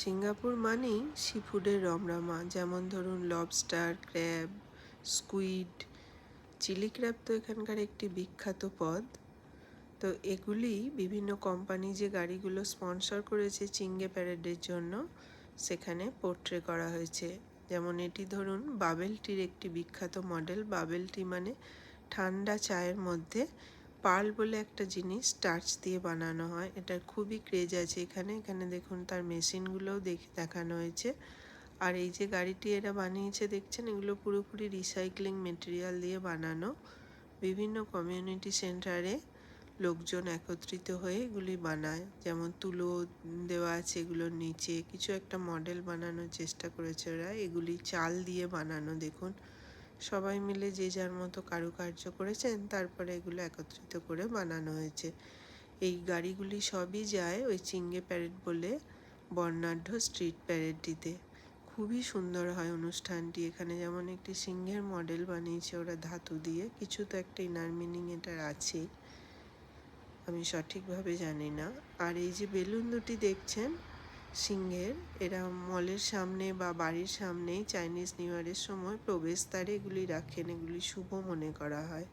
Singapore মানেই C ফুডের রমরমা। যেমন ধরুন lobster crab squid chilli crab তো এখানকার একটি বিখ্যাত পদ। তো এগুলি বিভিন্ন কোম্পানি যে গাড়িগুলো স্পন্সর করেছে চিঙ্গে প্যারেডের জন্য, সেখানে পোর্ট্রে করা হয়েছে। যেমন এটি ধরুন বাবেল টির একটি বিখ্যাত মডেল বাবেল টি মানে ঠান্ডা চায়ের মধ্যে পার্ল বলে একটা জিনিস স্টার্চ দিয়ে বানানো হয়। এটার খুবই ক্রেজ আছে এখানে। এখানে দেখুন তার মেশিনগুলোও দেখে দেখানো হয়েছে। আর এই যে গাড়িটি এরা বানিয়েছে দেখছেন, এগুলো পুরোপুরি রিসাইক্লিং মেটেরিয়াল দিয়ে বানানো। বিভিন্ন কমিউনিটি সেন্টারে লোকজন একত্রিত হয়ে এগুলি বানায়। যেমন তুলো দেওয়া আছে এগুলোর নিচে। কিছু একটা মডেল বানানোর চেষ্টা করেছে ওরা। এগুলি চাল দিয়ে বানানো দেখুন। সবাই মিলে যে যার মতো কারুকার্য করেছেন, তারপরে এগুলো একত্রিত করে বানানো হয়েছে। এই গাড়িগুলি সবই যায় ওই চিঙ্গে প্যারেড বলে বর্ণাঢ্য স্ট্রিট প্যারেডটিতে খুবই সুন্দর হয় অনুষ্ঠানটি। এখানে যেমন একটি সিংহের মডেল বানিয়েছে ওরা ধাতু দিয়ে, কিছু তো একটা ইনার মিনিং এটার আছে আমি সঠিকভাবে জানি না। আর এই যে বেলুন দুটি দেখছেন সিংহের। এরা মলের সামনে বা বাড়ির সামনেই চাইনিজ নিউ ইয়ারের সময় প্রবেশদ্বারে এগুলি রাখেন, এগুলি শুভ মনে করা হয়।